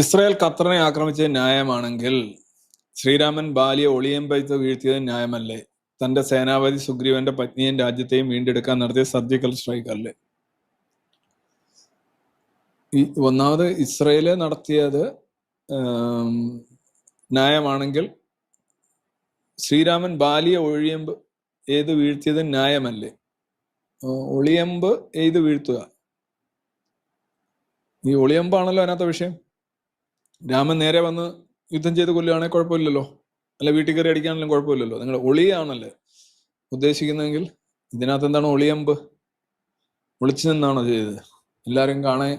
Israel ഖത്തറിനെ ആക്രമിച്ചത് ന്യായമാണെങ്കിൽ ശ്രീരാമൻ ബാലിയെ ഒളിയമ്പയത്ത് വീഴ്ത്തിയത് ന്യായമല്ലേ? തന്റെ സേനാപതി സുഗ്രീവന്റെ പത്നിയും രാജ്യത്തെയും വീണ്ടെടുക്കാൻ നടത്തിയ സർജിക്കൽ സ്ട്രൈക്ക് അല്ലേ? ഈ ഒന്നാമത് ഇസ്രയേൽ നടത്തിയത് ന്യായമാണെങ്കിൽ ശ്രീരാമൻ ബാലിയെ ഒഴിയമ്പ് ഏത് വീഴ്ത്തിയത് ന്യായമല്ലേ? ഒളിയമ്പ് ഏത് വീഴ്ത്തുക? ഈ ഒളിയമ്പാണല്ലോ അതിനകത്ത വിഷയം. രാമൻ നേരെ വന്ന് യുദ്ധം ചെയ്ത് കൊല്ലുകയാണെങ്കിൽ കുഴപ്പമില്ലല്ലോ. അല്ല വീട്ടിൽ കയറി അടിക്കാണെങ്കിലും കുഴപ്പമില്ലല്ലോ. നിങ്ങൾ ഒളിയാണല്ലേ ഉദ്ദേശിക്കുന്നതെങ്കിൽ ഇതിനകത്ത് എന്താണ് ഒളിയമ്പ്? ഒളിച്ചു നിന്നാണോ ചെയ്തത്? എല്ലാവരും കാണാൻ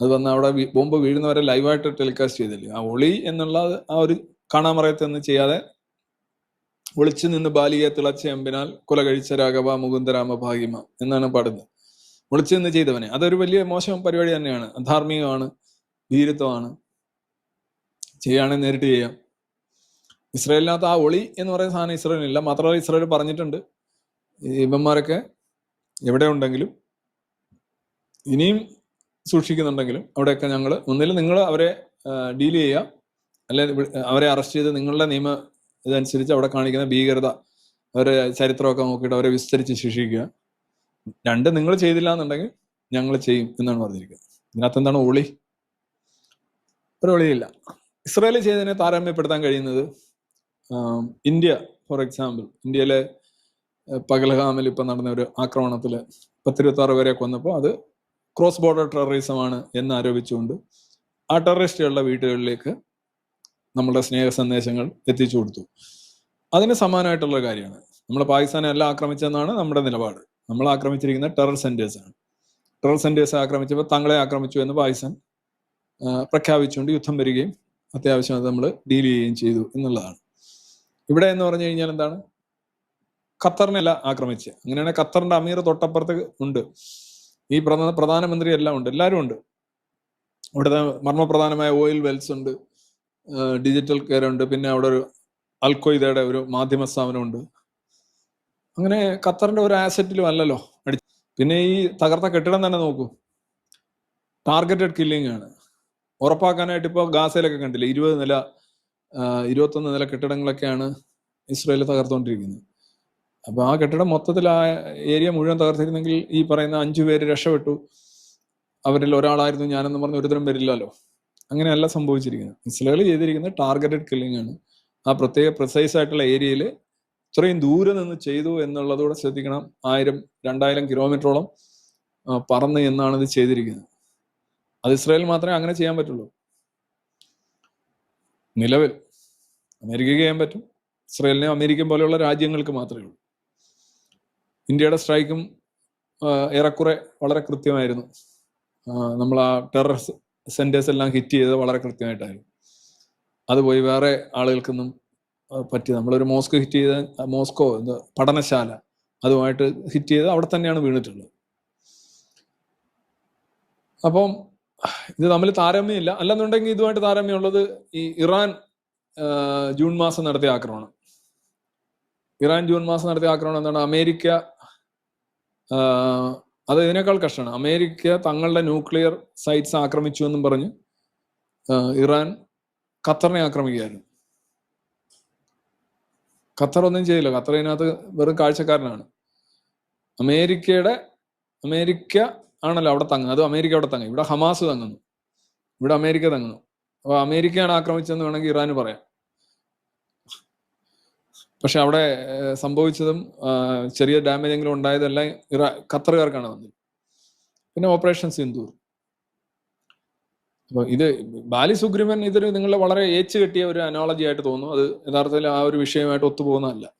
അത് വന്ന് അവിടെ ബോംബ് വീഴുന്നവരെ ലൈവായിട്ട് ടെലികാസ്റ്റ് ചെയ്തില്ലേ? ആ ഒളി എന്നുള്ള ആ ഒരു കാണാമറയത്തൊന്നും ചെയ്യാതെ ഒളിച്ചു നിന്ന് ബാലിയെ തിളച്ച എമ്പിനാൽ കുല കഴിച്ച രാഘവ മുകുന്ദരാമ ഭാഗ്യമ എന്നാണ് പാടുന്നത്. ഒളിച്ചു നിന്ന് ചെയ്തവനെ. അതൊരു വലിയ മോശം പരിപാടി തന്നെയാണ്. അധാർമികമാണ് ഭീരുത്വമാണ്. ചെയ്യുകയാണെങ്കിൽ നേരിട്ട് ചെയ്യാം. ഇസ്രായേലിനകത്ത് ആ ഒളി എന്ന് പറയുന്ന സാധനം ഇസ്രായേലിനില്ല. മാത്രമല്ല ഇസ്രായേൽ പറഞ്ഞിട്ടുണ്ട്. ഈ ഇവന്മാരൊക്കെ എവിടെ ഉണ്ടെങ്കിലും ഇനിയും സൂക്ഷിക്കുന്നുണ്ടെങ്കിലും അവിടെയൊക്കെ ഞങ്ങൾ ഒന്നിൽ നിങ്ങൾ അവരെ ഡീൽ ചെയ്യുക. അല്ലെ അവരെ അറസ്റ്റ് ചെയ്ത് നിങ്ങളുടെ നിയമ ഇതനുസരിച്ച് അവിടെ കാണിക്കുന്ന ഭീകരത അവരെ ചരിത്രമൊക്കെ നോക്കിയിട്ട് അവരെ വിസ്തരിച്ച് ശിക്ഷിക്കുക. രണ്ട് നിങ്ങൾ ചെയ്തില്ല എന്നുണ്ടെങ്കിൽ ഞങ്ങൾ ചെയ്യും എന്നാണ് പറഞ്ഞിരിക്കുന്നത്. ഇതിനകത്ത് എന്താണ് ഒളി? ഒരു ഒളിയില്ല. ഇസ്രായേൽ ചെയ്തതിനെ താരതമ്യപ്പെടുത്താൻ കഴിയുന്നത് ഇന്ത്യ ഫോർ എക്സാമ്പിൾ ഇന്ത്യയിലെ പകൽഹാമിൽ ഇപ്പൊ നടന്ന ഒരു ആക്രമണത്തിൽ പത്തിരുപത്തി ആറ് പേരെ കൊന്നപ്പോൾ അത് ക്രോസ് ബോർഡർ ടെററിസമാണ് എന്ന് ആരോപിച്ചുകൊണ്ട് ആ ടെററിസ്റ്റുകളുടെ വീടുകളിലേക്ക് നമ്മുടെ സ്നേഹ സന്ദേശങ്ങൾ എത്തിച്ചു കൊടുത്തു. അതിന് സമാനമായിട്ടുള്ള കാര്യമാണ്. നമ്മൾ പാകിസ്ഥാനെ അല്ല ആക്രമിച്ചെന്നാണ് നമ്മുടെ നിലപാട്. നമ്മൾ ആക്രമിച്ചിരിക്കുന്ന ടെറർ സെന്റേഴ്സ് ആണ്. ടെറർ സെന്റേഴ്സ് ആക്രമിച്ചപ്പോൾ തങ്ങളെ ആക്രമിച്ചു എന്ന് പാകിസ്ഥാൻ പ്രഖ്യാപിച്ചുകൊണ്ട് യുദ്ധം വരികയും അത്യാവശ്യം അത് നമ്മൾ ഡീൽ ചെയ്യുകയും ചെയ്തു എന്നുള്ളതാണ്. ഇവിടെ എന്ന് പറഞ്ഞു കഴിഞ്ഞാൽ എന്താണ്? ഖത്തറിനെല്ലാം ആക്രമിച്ച് അങ്ങനെയാണെങ്കിൽ ഖത്തറിന്റെ അമീർ തൊട്ടപ്പുറത്ത് ഉണ്ട്. ഈ പ്രധാന പ്രധാനമന്ത്രി എല്ലാം ഉണ്ട്. എല്ലാവരും ഉണ്ട്. അവിടെ മർമ്മപ്രധാനമായ ഓയിൽ വെൽസ് ഉണ്ട്. ഡിജിറ്റൽ കെയർ ഉണ്ട്. പിന്നെ അവിടെ ഒരു അൽക്കൊയ്ദയുടെ ഒരു മാധ്യമ സ്ഥാപനമുണ്ട് അങ്ങനെ ഖത്തറിന്റെ ഒരു ആസറ്റിലും അല്ലല്ലോ. പിന്നെ ഈ തകർത്ത കെട്ടിടം തന്നെ നോക്കൂ. ടാർഗറ്റഡ് കില്ലിംഗ് ആണ്. ഉറപ്പാക്കാനായിട്ട് ഇപ്പോൾ ഗാസയിലൊക്കെ കണ്ടില്ലേ? ഇരുപത് നില ഇരുപത്തൊന്ന് നില കെട്ടിടങ്ങളൊക്കെയാണ് ഇസ്രായേൽ തകർത്തുകൊണ്ടിരിക്കുന്നത് അപ്പോൾ ആ കെട്ടിടം മൊത്തത്തിൽ ആ ഏരിയ മുഴുവൻ തകർത്തിരുന്നെങ്കിൽ ഈ പറയുന്ന അഞ്ചു പേര് രക്ഷപ്പെട്ടു. അവരിൽ ഒരാളായിരുന്നു ഞാനെന്ന് പറഞ്ഞ് ഒരുതരം വരില്ലല്ലോ അങ്ങനെയല്ല സംഭവിച്ചിരിക്കുന്നത്. ഇസ്രയേൽ ചെയ്തിരിക്കുന്നത് ടാർഗറ്റഡ് കില്ലിംഗ് ആണ്. ആ പ്രത്യേക പ്രിസൈസ് ആയിട്ടുള്ള ഏരിയയിൽ ഇത്രയും ദൂരെ നിന്ന് ചെയ്തു എന്നുള്ളതുകൂടെ ശ്രദ്ധിക്കണം. ആയിരം രണ്ടായിരം കിലോമീറ്ററോളം പറന്ന് എന്നാണ് ഇത് ചെയ്തിരിക്കുന്നത്. അത് ഇസ്രായേൽ മാത്രമേ അങ്ങനെ ചെയ്യാൻ പറ്റുള്ളൂ. നിലവിൽ അമേരിക്കയ്ക്ക് ചെയ്യാൻ പറ്റും. ഇസ്രായേലിനെ അമേരിക്ക പോലെയുള്ള രാജ്യങ്ങൾക്ക് മാത്രമേ ഉള്ളൂ. ഇന്ത്യയുടെ സ്ട്രൈക്കും ഏറെക്കുറെ വളരെ കൃത്യമായിരുന്നു. നമ്മൾ ആ ടെറർ സെന്റേഴ്സ് എല്ലാം ഹിറ്റ് ചെയ്തത് വളരെ കൃത്യമായിട്ടായിരുന്നു. അത് പോയി വേറെ ആളുകൾക്കൊന്നും പറ്റി നമ്മളൊരു മോസ്കോ ഹിറ്റ് ചെയ്ത മോസ്കോ എന്താ പഠനശാല അതുമായിട്ട് ഹിറ്റ് ചെയ്ത് അവിടെ തന്നെയാണ് വീണിട്ടുള്ളത്. അപ്പം ഇത് തമ്മിൽ താരതമ്യമില്ല. അല്ലെന്നുണ്ടെങ്കിൽ ഇതുമായിട്ട് താരതമ്യമുള്ളത് ഈ ഇറാൻ ജൂൺ മാസം നടത്തിയ ആക്രമണം. ഇറാൻ ജൂൺ മാസം നടത്തിയ ആക്രമണം എന്താണ്? അമേരിക്ക അത് ഇതിനേക്കാൾ കഷ്ടമാണ്. അമേരിക്ക തങ്ങളുടെ ന്യൂക്ലിയർ സൈറ്റ്സ് ആക്രമിച്ചു എന്നും പറഞ്ഞ് ഇറാൻ ഖത്തറിനെ ആക്രമിക്കുകയായിരുന്നു. ഖത്തർ ഒന്നും ചെയ്യില്ല. ഖത്തർ ഇതിനകത്ത് വെറും കാഴ്ചക്കാരനാണ്. അമേരിക്കയുടെ അമേരിക്ക ആണല്ലോ അവിടെ തങ്ങുന്നത്. അത് അമേരിക്ക അവിടെ തങ്ങും. ഇവിടെ ഹമാസ് തങ്ങുന്നു. ഇവിടെ അമേരിക്ക തങ്ങുന്നു. അപ്പൊ അമേരിക്കയാണ് ആക്രമിച്ചതെന്ന് വേണമെങ്കിൽ ഇറാന് പറയാം. പക്ഷെ അവിടെ സംഭവിച്ചതും ചെറിയ ഡാമേജ് എങ്കിലും ഉണ്ടായതെല്ലാം ഇറാ ഖത്തറുകാർക്കാണ് വന്നത്. പിന്നെ ഓപ്പറേഷൻ സിന്ദൂർ. അപ്പൊ ഇത് ബാലി സുഗ്രീവൻ ഇതൊരു നിങ്ങളെ വളരെ ഏച്ചു കെട്ടിയ ഒരു അനോളജി ആയിട്ട് തോന്നുന്നു. അത് യഥാർത്ഥത്തിൽ ആ ഒരു വിഷയമായിട്ട് ഒത്തുപോകുന്നതല്ല.